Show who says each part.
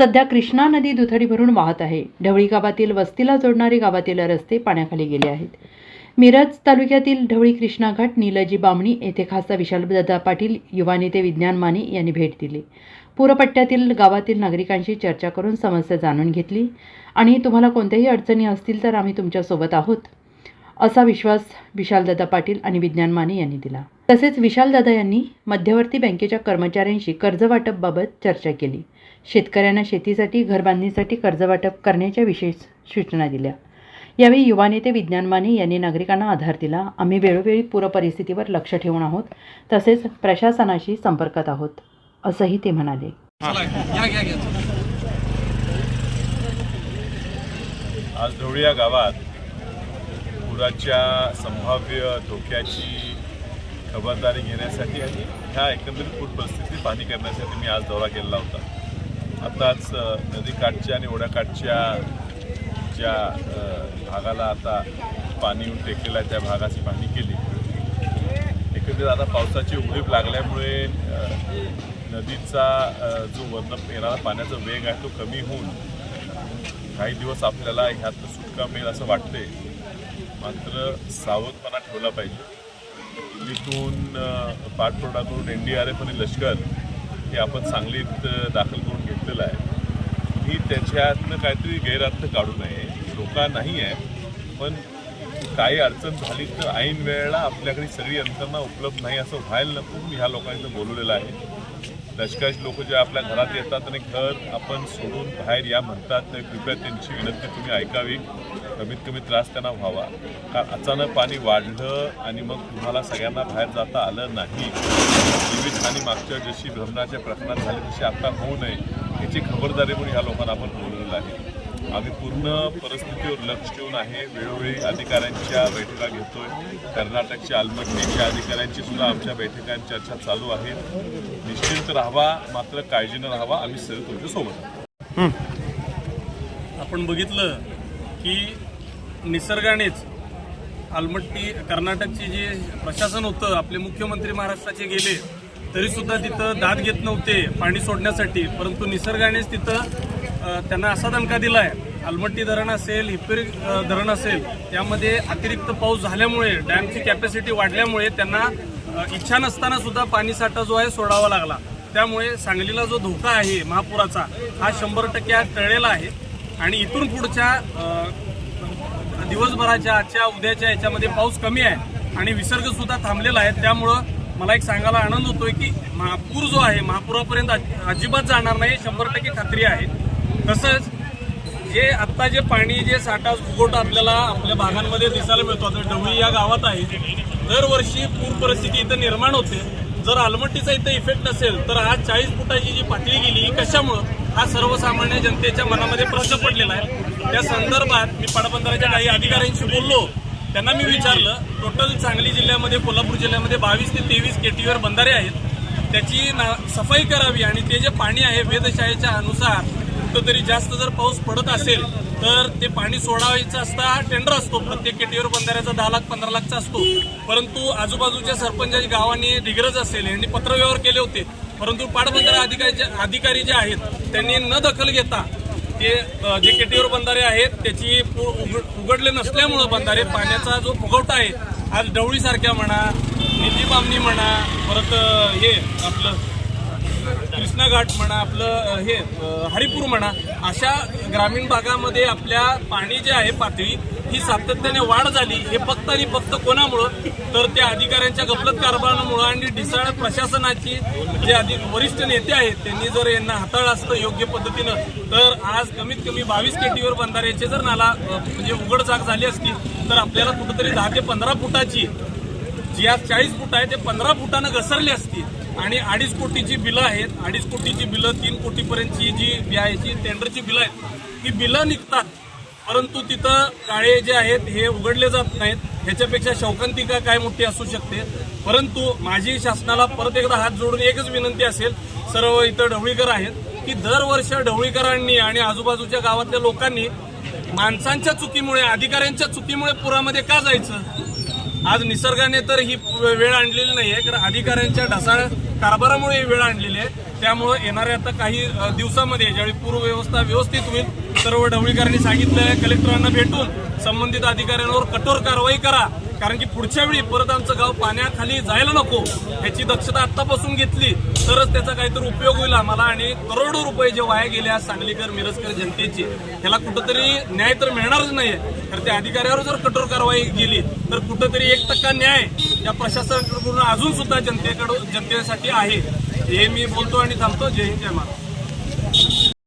Speaker 1: सध्या कृष्णा नदी दुथडी भरून वाहत आहे. ढवळी गावातील वस्तीला जोडणारे गावातील रस्ते पाण्याखाली गेले आहेत. मिरज तालुक्यातील ढवळी कृष्णा घाट नीलजी बामणी येथे खासदार विशालदादा पाटील युवा नेते विज्ञान माने यांनी भेट दिली. पूरपट्ट्यातील गावातील नागरिकांशी चर्चा करून समस्या जाणून घेतली. आणि तुम्हाला कोणत्याही अडचणी असतील तर आम्ही तुमच्यासोबत आहोत असा विश्वास विशालदादा पाटील आणि विज्ञान माने यांनी दिला. तसेच विशालदादा यांनी मध्यवर्ती बँकेच्या कर्मचाऱ्यांशी कर्जवाटपबाबत चर्चा केली. शेतकऱ्यांना शेतीसाठी घरबांधणीसाठी कर्जवाटप करण्याच्या विशेष सूचना दिल्या. यावेळी युवा नेते विज्ञान माने यांनी नागरिकांना आधार दिला. आम्ही वेळोवेळी पूरपरिस्थितीवर लक्ष ठेवून आहोत. तसेच प्रशासनाशी संपर्कात आहोत असंही ते म्हणाले.
Speaker 2: आज ढवळी या गावात पुराच्या संभाव्य धोक्याची खबरदारी घेण्यासाठी आणि ह्या एकंदरीत पूर परिस्थिती पाहणी करण्यासाठी मी आज दौरा केलेला होता. आताच नदीकाठच्या आणि ओढ्याकाठच्या ज्या भागाला आता पाणी येऊन टेकलेलं आहे त्या भागाची पाहणी केली. एकंदरीत आता पावसाची उघडीप लागल्यामुळे नदीचा जो वर्ण येणारा पाण्याचा वेग आहे तो कमी होऊन काही दिवस आपल्याला ह्यात सुटका मिळेल असं वाटते मात्र सावधपणा ठेवला पाहिजे. दिल्लीतून अ, करून एन डी आर एफ आणि लष्कर हे आपण सांगलीत दाखल करून घेतलेलं आहे. ही त्याच्यातनं काहीतरी गैरअर्थ काढू नये. धोका नाही आहे पण काही अडचण झाली तर ऐन वेळेला आपल्याकडे सगळी यंत्रणा उपलब्ध नाही असं व्हायला नको. म्हणून ह्या लोकांनी बोलवलेलं आहे. लष्कराचे लोक जे आपल्या घरात येतात आणि घर आपण सोडून बाहेर या म्हणतात तर कृपया त्यांची विनंती तुम्ही ऐकावी. कमीत कमी त्रास त्यांना व्हावा. कारण अचानक पाणी वाढलं आणि मग तुम्हाला सगळ्यांना बाहेर जाता आलं नाही. जीवितहानी मागच्या जशी भ्रमणाच्या प्रकरणात झाली तशी आता होऊ नये याची खबरदारी म्हणून ह्या लोकांना आपण बोललेलं आहे. आम्ही पूर्ण परिस्थितीवर लक्ष ठेवून आहे. वेळोवेळी अधिकाऱ्यांच्या बैठका घेतोय. कर्नाटकच्या आलमट्टीच्या अधिकाऱ्यांची सुद्धा आमच्या बैठकांत चर्चा चालू आहे. निश्चिंत राहावा मात्र काळजीनं राहावा. आम्ही सगळे तुमच्यासोबत आहोत.
Speaker 3: आपण बघितलं की निसर्गानेच आलमट्टी कर्नाटकचे जे प्रशासन होतं आपले मुख्यमंत्री महाराष्ट्राचे गेले तरी सुद्धा तिथं दाद घेत नव्हते पाणी सोडण्यासाठी. परंतु निसर्गानेच तिथं त्यांना असा दणका आहे आलमट्टी धरण असेल हिप्पेरी धरण असेल त्यामध्ये अतिरिक्त पाऊस झाल्यामुळे डॅमची कॅपॅसिटी वाढल्यामुळे त्यांना इच्छा नसताना सुद्धा पाणीसाठा जो आहे सोडावा लागला. त्यामुळे सांगलीला जो धोका आहे महापुराचा हा शंभर टक्के टळलेला आहे. आणि इथून पुढच्या दिवसभराच्या आजच्या उद्याच्या याच्यामध्ये पाऊस कमी आहे आणि विसर्गसुद्धा थांबलेला आहे. त्यामुळं मला एक सांगायला आनंद होतोय की महापूर जो आहे महापुरापर्यंत अजिबात जाणार नाही शंभर टक्के खात्री आहे. तसंच जे आत्ता जे पाणी जे साठा फुगवटा आपल्याला आपल्या भागांमध्ये दिसायला मिळतो आता डवळी या गावात आहे. दरवर्षी पूर परिस्थिती इथं निर्माण होते. जर आलमट्टीचा इथं इफेक्ट नसेल तर आज चाळीस फुटाची जी पातळी गेली ही कशामुळं? हा सर्वसामान्य जनतेच्या मनामध्ये प्रश्न पडलेला आहे. त्या संदर्भात मी पाटबंधाऱ्याच्या काही अधिकाऱ्यांशी बोललो. त्यांना मी विचारलं टोटल सांगली जिल्ह्यामध्ये कोल्हापूर जिल्ह्यामध्ये बावीस ते तेवीस केटीवर बंधारे आहेत. त्याची ना सफाई करावी आणि ते जे पाणी आहे वेधशाळेच्या अनुसार कुठंतरी जास्त जर पाऊस पडत असेल तर ते पाणी सोडायचं असता हा टेंडर असतो. प्रत्येक केटीवर बंधाऱ्याचा दहा लाख पंधरा लाखचा असतो. परंतु आजूबाजूच्या सरपंचाच्या गावांनी दिग्रज असेल यांनी पत्रव्यवहार केले होते. परंतु पाटबंधारा अधिकारी अधिकारी जे आहेत त्यांनी न दखल घेता ते जे केटीवर बंधारे आहेत त्याची पु- उघड- उघडले नसल्यामुळं बंधारे पाण्याचा जो फुगवटा आहे आज डवळीसारख्या म्हणा निधी बामणी म्हणा परत हे आपलं कृष्णाघाट म्हणा आपलं हे हरिपूर म्हणा अशा ग्रामीण भागामध्ये आपल्या पाणी जे आहे पातळी ही सातत्याने वाढ झाली. हे फक्त आणि फक्त कोणामुळं? तर त्या अधिकाऱ्यांच्या गफलत कारभारामुळं आणि ढिसाळ प्रशासनाची जे अधिक वरिष्ठ नेते आहेत त्यांनी जर यांना हाताळलं असतं योग्य पद्धतीनं तर आज कमीत कमी बावीस केटीवर बंधाऱ्याचे जर नाला म्हणजे उघड जाग झाली असती तर आपल्याला कुठंतरी दहा ते पंधरा फुटाची जी आज चाळीस फूट आहे ते पंधरा फुटानं घसरली असती. आणि अडीच कोटीची बिलं आहेत. अडीच कोटीची बिलं तीन कोटीपर्यंतची जी बी आय जी टेंडरची बिलं आहेत ती बिलं निघतात. परंतु तिथं काळे जे आहेत हे उघडले जात नाहीत. ह्याच्यापेक्षा शौकांतिका काय मोठी असू शकते? परंतु माझी शासनाला परत एकदा हात जोडून एकच विनंती असेल सर्व इथं ढवळीकर आहेत की दरवर्ष ढवळीकरांनी आणि आजूबाजूच्या गावातल्या लोकांनी माणसांच्या चुकीमुळे अधिकाऱ्यांच्या चुकीमुळे पुरामध्ये का जायचं? आज निसर्गाने तर ही वेळ आणलेली नाही आहे कारण अधिकाऱ्यांच्या ढसाळ कारभारामुळे ही वेळ आणलेली आहे. त्यामुळे येणाऱ्या आता काही दिवसामध्ये ज्यावेळी पूर्वव्यवस्था व्यवस्थित होईल सर्व ढवळीकरांनी आहे कलेक्टरांना भेटून संबंधित अधिकाऱ्यांवर कठोर कारवाई करा. कारण की पुढच्या वेळी परत आमचं गाव पाण्याखाली जायला नको याची दक्षता आतापासून घेतली तरच त्याचा काहीतरी उपयोग होईल आम्हाला. आणि करोडो रुपये जे वाया गेले आज सांगलीकर मिरजकर जनतेचे त्याला कुठंतरी न्याय तर मिळणारच नाही तर त्या अधिकाऱ्यावर जर कठोर कारवाई केली तर कुठंतरी एक टक्का न्याय या प्रशासनाकडून अजून सुद्धा जनतेकडून जनतेसाठी आहे. हे मी बोलतो आणि थांबतो. जय हिंद जय महाराज